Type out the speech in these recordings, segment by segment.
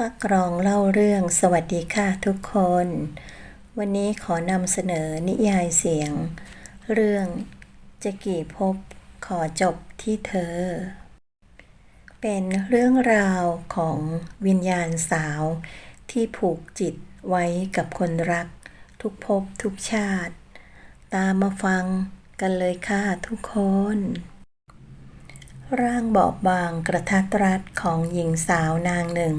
ป้ากรองเล่าเรื่องสวัสดีค่ะทุกคน วันนี้ขอนำเสนอนิยายเสียง เรื่องจะกี่พบขอจบที่เธอ เป็นเรื่องราวของวิญญาณสาว ที่ผูกจิตไว้กับคนรัก ทุกภพทุกชาติ ตามมาฟังกันเลยค่ะทุกคน ร่างบอบบางกระทัดรัดของหญิงสาวนางหนึ่ง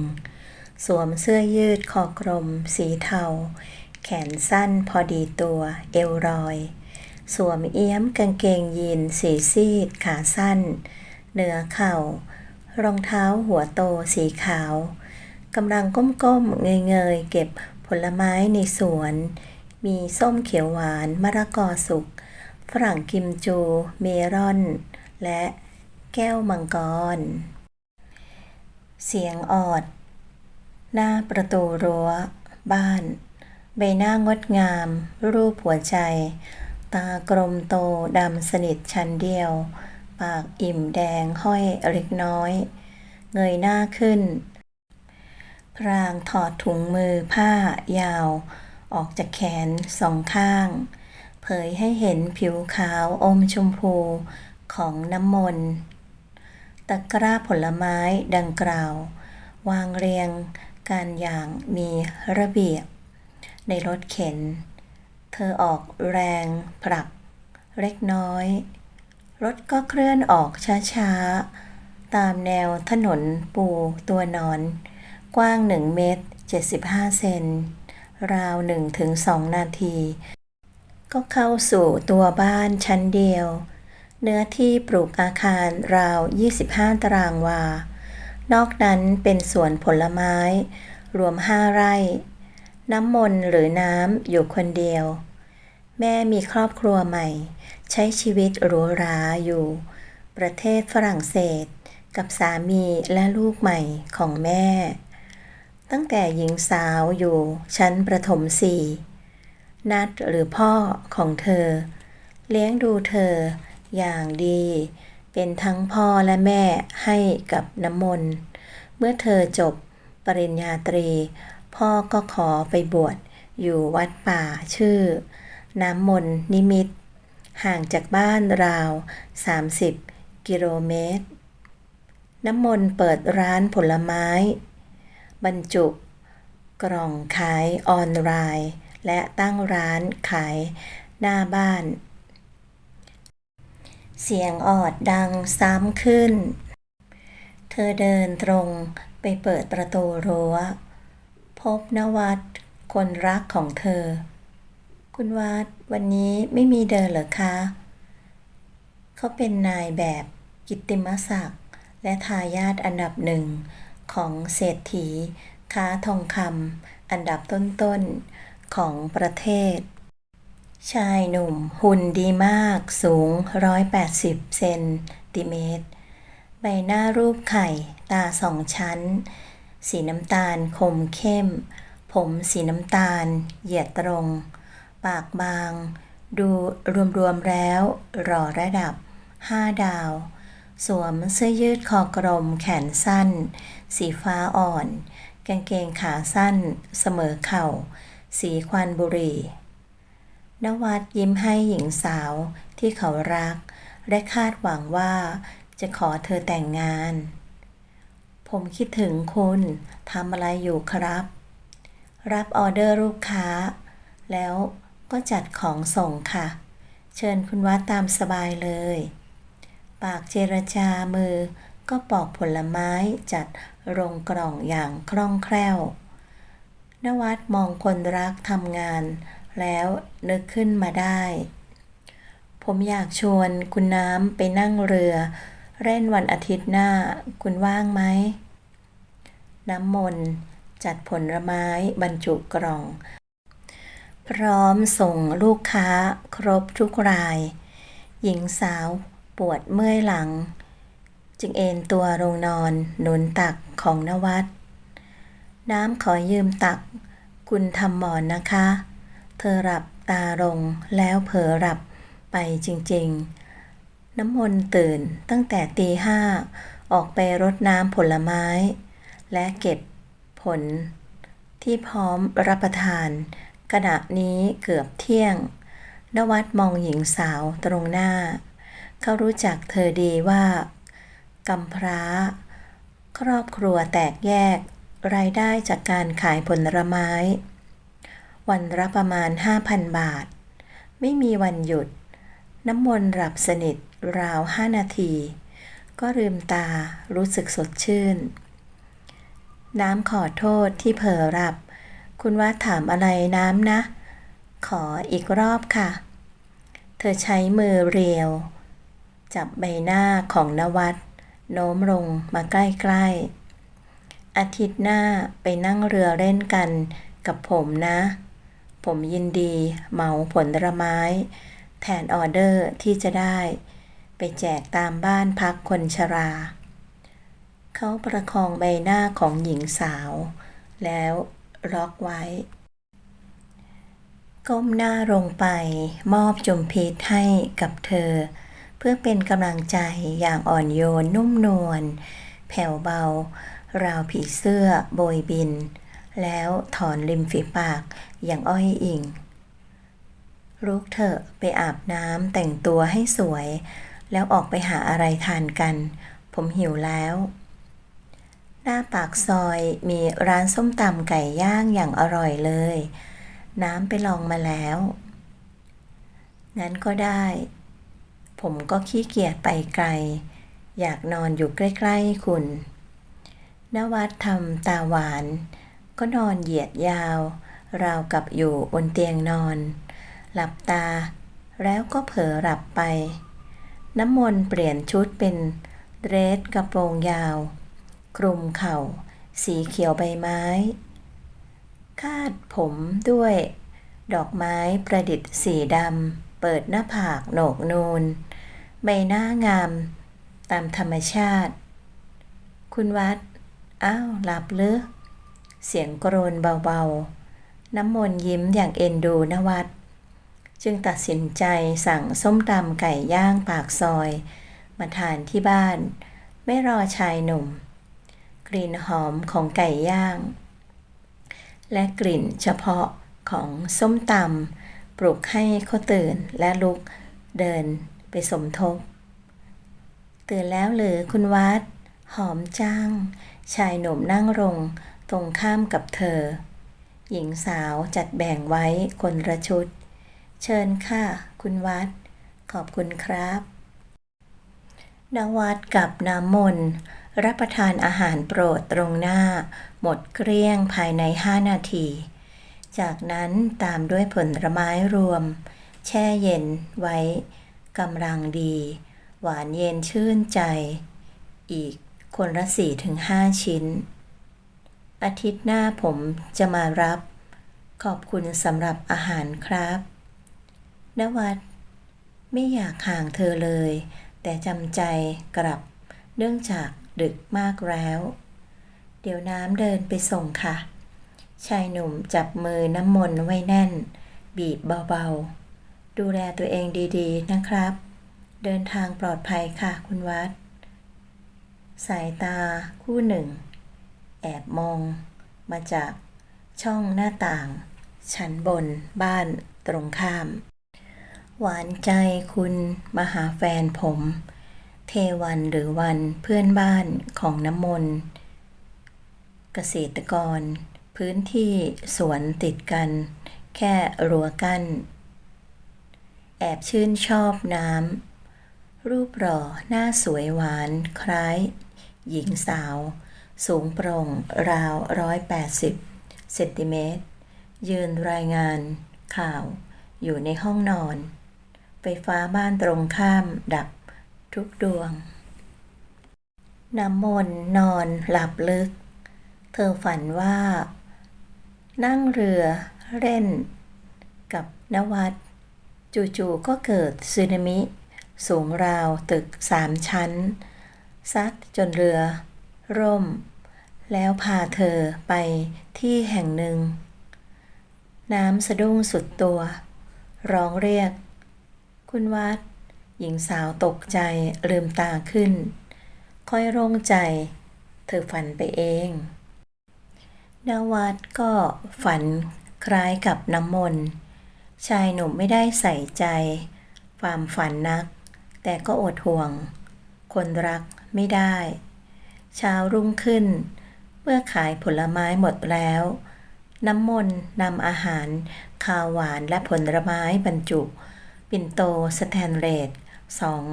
สวมเสื้อยืดคอกลม สีเทา แขนสั้นพอดีตัว เอวรอย สวมเอี้ยมกางเกงยีนสีซีด ขาสั้น เหนือเข่า รองเท้าหัวโตสีขาวกำลังก้มๆเงยๆเก็บผลไม้ในสวน มีส้มเขียวหวานมะละกอสุก ฝรั่งกิมจู เมรอน และแก้วมังกร เสียงออด หน้าประตูรั้ว บ้าน ใบหน้างดงาม รูปหัวใจ ตากลมโตดำสนิทชั้นเดียว ปากอิ่มแดงห้อยเล็กน้อย เงยหน้าขึ้น พรางถอดถุงมือผ้ายาว ออกจากแขนสองข้าง เผยให้เห็นผิวขาวอมชมพูของน้ำมนต์ตะกร้าผลไม้ดังกล่าว วางเรียง กันอย่างมีระเบียบ ในรถเข็น เธอออกแรงผลัก เล็กน้อย รถก็เคลื่อนออกช้าๆ ตามแนวถนนปูตัวนอน กว้าง 1 เมตร 75 เซน ราว 1-2 นาที ก็เข้าสู่ตัวบ้านชั้นเดียว เนื้อที่ปลูกอาคารราว 25 ตารางวา นอกนั้นเป็นสวนผลไม้ รวมห้าไร่ น้ำมนต์หรือน้ำอยู่คนเดียว แม่มีครอบครัวใหม่ ใช้ชีวิตหรูหราอยู่ ประเทศฝรั่งเศส กับสามีและลูกใหม่ของแม่ ตั้งแต่หญิงสาวอยู่ชั้นประถมสี่นัดหรือพ่อของเธอ เลี้ยงดูเธออย่างดี เป็นทั้งพ่อและแม่ให้กับน้ำมนต์ เมื่อเธอจบปริญญาตรี พ่อก็ขอไปบวชอยู่วัดป่าชื่อ น้ำมนต์นิมิต ห่างจากบ้านราว 30 กิโลเมตร น้ำมนต์เปิดร้านผลไม้ บรรจุ กล่องขายออนไลน์ และตั้งร้านขายหน้าบ้าน เสียงออดดังซ้ำขึ้น เธอเดินตรงไปเปิดประตูรั้ว พบนวัดคนรักของเธอ คุณวัดวันนี้ไม่มีเดินเหรอคะ เขาเป็นนายแบบกิตติมศักดิ์และทายาทอันดับหนึ่งของเศรษฐีค้าทองคำอันดับต้นๆของประเทศ ชายหนุ่มหุ่นดีมากสูง 180 เซนติเมตร ใบหน้ารูปไข่ ตาสองชั้น สีน้ำตาลคมเข้ม ผมสีน้ำตาล เหยียดตรง ปากบาง ดูรวมๆแล้ว หล่อระดับ 5 ดาว สวมเสื้อยืดคอกลมแขนสั้น สีฟ้าอ่อน กางเกงขาสั้น เสมอเข่า สีควันบุหรี่ นวัดยิ้มให้หญิงสาวที่เขารัก และคาดหวังว่าจะขอเธอแต่งงาน ผมคิดถึงคุณทำอะไรอยู่ครับ รับออเดอร์ลูกค้า แล้วก็จัดของส่งค่ะ เชิญคุณวัดตามสบายเลย ปากเจรจามือก็ปอกผลไม้จัดลงกล่องอย่างคล่องแคล่วนวัดมองคนรักทำงาน แล้วนึกขึ้นมาได้ ผมอยากชวนคุณน้ำไปนั่งเรือ เล่นวันอาทิตย์หน้า คุณว่างไหม น้ำมนต์จัดผลไม้บรรจุกล่อง พร้อมส่งลูกค้าครบทุกราย หญิงสาวปวดเมื่อยหลัง จึงเอนตัวลงนอนหนุนตักของนวัด น้ำขอยืมตัก คุณทำหมอนนะคะ เธอหลับตาลงแล้วเผลอหลับไปจริงๆ น้ำมนต์ตื่นตั้งแต่ตีห้าออกไปรดน้ำผลไม้ และเก็บผล ที่พร้อมรับประทานขณะนี้เกือบเที่ยง นวัดมองหญิงสาวตรงหน้า เขารู้จักเธอดีว่ากำพร้า ครอบครัวแตกแยก รายได้จากการขายผลไม้ วันละประมาณ 5,000 บาท ไม่มีวันหยุด น้ำมนต์หลับสนิทราวห้านาที ก็ลืมตารู้สึกสดชื่น น้ำขอโทษที่เผลอหลับ คุณว่าถามอะไรน้ำนะ ขออีกรอบค่ะ เธอใช้มือเรียว จับใบหน้าของนวัดโน้มลงมาใกล้ๆอาทิตย์หน้าไปนั่งเรือเล่นกันกับผมนะ ผมยินดีเหมาผลไม้ แทนออเดอร์ที่จะได้ ไปแจกตามบ้านพักคนชรา เขาประคองใบหน้าของหญิงสาว แล้วล็อกไว้ ก้มหน้าลงไปมอบจุมพิษให้กับเธอ เพื่อเป็นกำลังใจอย่างอ่อนโยนนุ่มนวลแผ่วเบา ราวผีเสื้อโบยบิน แล้วถอนริมฝีปากอย่างอ้อยอิงลุกเถอะไปอาบน้ำแต่งตัวให้สวย แล้วออกไปหาอะไรทานกัน ผมหิวแล้ว หน้าปากซอยมีร้านส้มตำไก่ย่างอย่างอร่อยเลย น้ำไปลองมาแล้ว งั้นก็ได้ ผมก็ขี้เกียจไปไกล อยากนอนอยู่ใกล้ ๆ คุณนวัดทำตาหวาน ก็นอนเหยียดยาว ราวกับอยู่บนเตียงนอน หลับตา แล้วก็เผลอหลับไป น้ำมนต์เปลี่ยนชุดเป็นเดรสกระโปรงยาว คลุมเข่า สีเขียวใบไม้ คาดผมด้วย ดอกไม้ประดิษฐ์สีดำ เปิดหน้าผากโหนกนูน ใบหน้างาม ตามธรรมชาติ คุณวัด อ้าว หลับหรือ เสียงกรนเบาๆ น้ำมนยิ้มอย่างเอ็นดูนวัด จึงตัดสินใจสั่งส้มตำไก่ย่างปากซอย มาทานที่บ้าน ไม่รอชายหนุ่ม กลิ่นหอมของไก่ย่าง และกลิ่นเฉพาะของส้มตำปลุกให้เขาตื่นและลุกเดินไปสมทบ ตื่นแล้วหรือคุณวัด หอมจังชายหนุ่มนั่งลง ตรงข้ามกับเธอ หญิงสาวจัดแบ่งไว้คนละชุด เชิญค่ะ คุณวัด ขอบคุณครับนวัดกับน้ำมนรับประทานอาหารโปรดตรงหน้า หมดเกลี้ยงภายใน5นาที จากนั้นตามด้วยผลไม้รวม แช่เย็นไว้กำลังดี หวานเย็นชื่นใจ อีกคนละ4-5ชิ้น อาทิตย์หน้าผมจะมารับ ขอบคุณสำหรับอาหารครับนวัดไม่อยากห่างเธอเลย แต่จำใจกลับ เนื่องจากดึกมากแล้ว เดี๋ยวน้ำเดินไปส่งค่ะ ชายหนุ่มจับมือน้ำมนต์ไว้แน่น บีบเบาๆ ดูแลตัวเองดีๆนะครับ เดินทางปลอดภัยค่ะคุณวัด สายตาคู่หนึ่ง แอบมองมาจากช่องหน้าต่าง ชั้นบนบ้านตรงข้าม หวานใจคุณมาหาแฟนผม เทวันหรือวันเพื่อนบ้านของน้ำมนต์เกษตรกร พื้นที่สวนติดกัน แค่รั้วกั้น แอบชื่นชอบน้ำรูปหล่อหน้าสวยหวานคล้าย หญิงสาว สูงโปร่งราวร้อยแปดสิบเซนติเมตร ยืนรายงาน ข่าว อยู่ในห้องนอน ไฟฟ้าบ้านตรงข้ามดับทุกดวง น้ำมนต์นอนหลับลึก เธอฝันว่า นั่งเรือเล่น กับนวัดจู่ๆก็เกิดสึนามิ สูงราวตึกสามชั้น ซัดจนเรือ ร่ม แล้วพาเธอไปที่แห่งหนึ่ง น้ำสะดุ้งสุดตัว ร้องเรียก คุณวัด หญิงสาวตกใจลืมตาขึ้น ค่อยโล่งใจ เธอฝันไปเองนวัดก็ฝันคล้ายกับน้ำมนต์ชายหนุ่มไม่ได้ใส่ใจ ความฝันนัก แต่ก็อดห่วง คนรักไม่ได้ เช้ารุ่งขึ้น เมื่อขายผลไม้หมดแล้ว น้ำมนต์นำอาหารข้าวหวานและผลไม้บรรจุ ปิ่นโตสแตนเลสสอง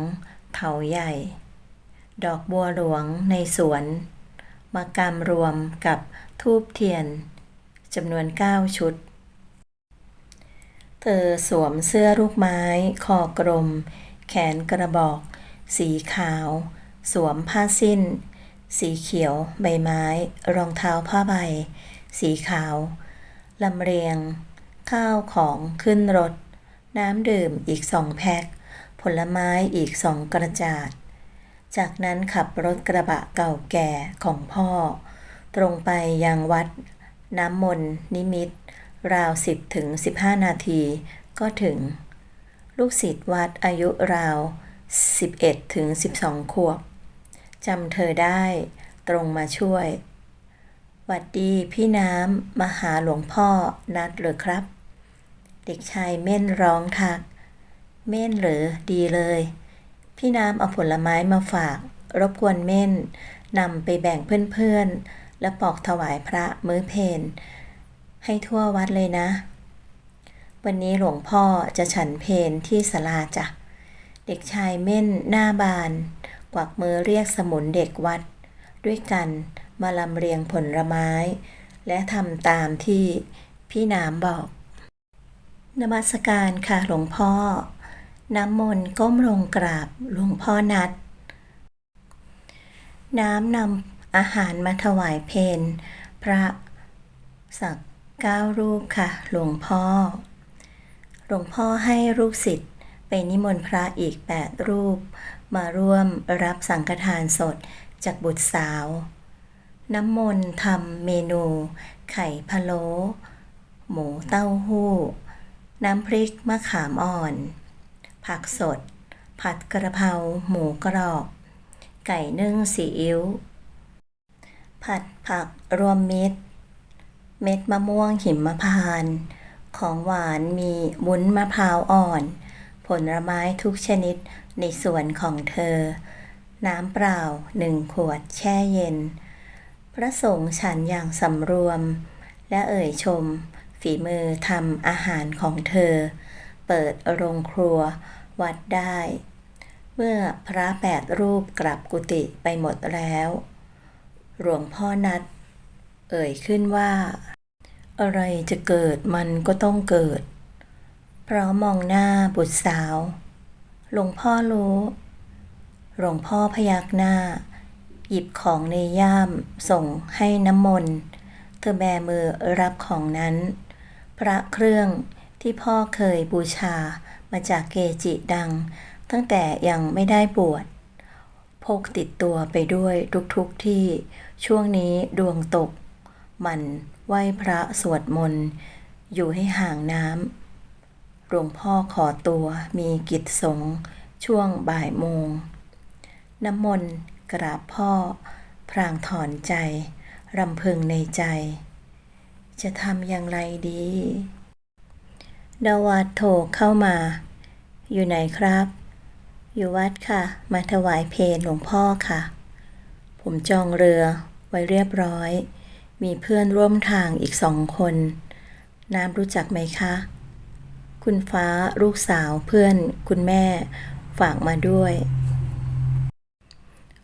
เถาใหญ่ ดอกบัวหลวงในสวน มากำรวมกับทูบเทียนจำนวน9ชุด เธอสวมเสื้อลูกไม้ คอกลม แขนกระบอก สีขาว สวมผ้าสิ้น สีเขียว ใบไม้ รองเท้าผ้าใบ สีขาวลำเรียง ข้าวของขึ้นรถ น้ำดื่มอีกสองแพ็ค ผลไม้อีกสองกระจาด จากนั้นขับรถกระบะเก่าแก่ของพ่อ ตรงไปยังวัด น้ำมนต์นิมิตรราว10ถึง15นาทีก็ถึง ลูกศิษย์วัดอายุราว 11ถึง12 ขวบ จำเธอได้ ตรงมาช่วย หวัดดีพี่น้ำมาหาหลวงพ่อนัดหรือครับ เด็กชายเม่นร้องทัก เม่นหรือดีเลย พี่น้ำเอาผลไม้มาฝาก รบกวนเม่นนำไปแบ่งเพื่อนๆ และปอกถวายพระมื้อเพนให้ทั่ววัดเลยนะ วันนี้หลวงพ่อจะฉันเพนที่ศาลาจ้ะเด็กชายเม่นหน้าบาน กวักมือเรียกสมุนเด็กวัด ด้วยกันมาลำเรียงผลไม้ และทำตามที่พี่น้ำบอก นมัสการค่ะหลวงพ่อ น้ำมนต์ก้มลงกราบหลวงพ่อนัด น้ำนำอาหารมาถวายเพนพระสักเก้ารูปค่ะ หลวงพ่อ หลวงพ่อให้ลูกศิษย์ ไปนิมนต์พระอีกแปดรูป มาร่วมรับสังฆทานสดจากบุตรสาว น้ำมนต์ทำเมนู ไข่พะโล้หมูเต้าหู้ น้ำพริกมะขามอ่อน ผักสด ผัดกระเพราหมูกรอบ ไก่นึ่งซีอิ๊วผัดผักรวมมิตร เม็ดมะม่วงหิมพานต์ของหวานมีวุ้นมะพร้าวอ่อน ผลไม้ทุกชนิดในสวนของเธอ น้ำเปล่าหนึ่งขวดแช่เย็น พระสงฆ์ฉันอย่างสำรวม และเอ่ยชม ฝีมือทำอาหารของเธอ เปิดโรงครัววัดได้ เมื่อพระแปดรูปกลับกุฏิไปหมดแล้ว หลวงพ่อนัด เอ่ยขึ้นว่า อะไรจะเกิดมันก็ต้องเกิด พราะมองหน้าบุตรสาว หลวงพ่อรู้ หลวงพ่อพยักหน้า หยิบของในย่ามส่งให้น้ำมนต์ เธอแบมือรับของนั้น พระเครื่องที่พ่อเคยบูชามาจากเกจิดัง ตั้งแต่ยังไม่ได้บวช พกติดตัวไปด้วยทุกๆทที่ช่วงนี้ดวงตก มันไหว้พระสวดมนต์ อยู่ให้ห่างน้ำ หลวงพ่อขอตัวมีกิจสงฆ์ช่วงบ่ายโมง น้ำมนต์กราบพ่อ พรางถอนใจ รำพึงในใจ จะทำอย่างไรดีดาวัดโทรเข้ามา อยู่ไหนครับ อยู่วัดค่ะ มาถวายเพลหลวงพ่อค่ะ ผมจองเรือไว้เรียบร้อย มีเพื่อนร่วมทางอีกสองคน น้ำรู้จักไหมคะ คุณฟ้าลูกสาวเพื่อนคุณแม่ฝากมาด้วย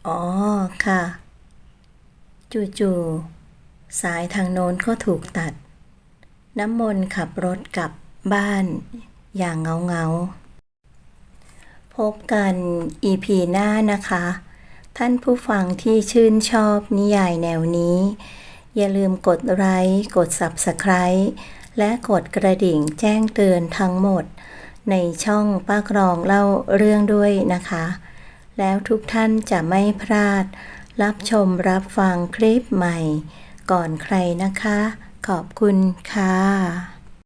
อ๋อค่ะจู่ๆสายทางโน้นก็ถูกตัด น้ำมนต์ขับรถกลับบ้านอย่างเงาเงาพบกัน EP หน้านะคะ ท่านผู้ฟังที่ชื่นชอบนิยายแนวนี้ อย่าลืมกดไลค์กด Subscribe และกดกระดิ่งแจ้งเตือนทั้งหมด ในช่องป้ากรองเล่าเรื่องด้วยนะคะ แล้วทุกท่านจะไม่พลาด รับชมรับฟังคลิปใหม่ ก่อนใครนะคะ ขอบคุณค่ะ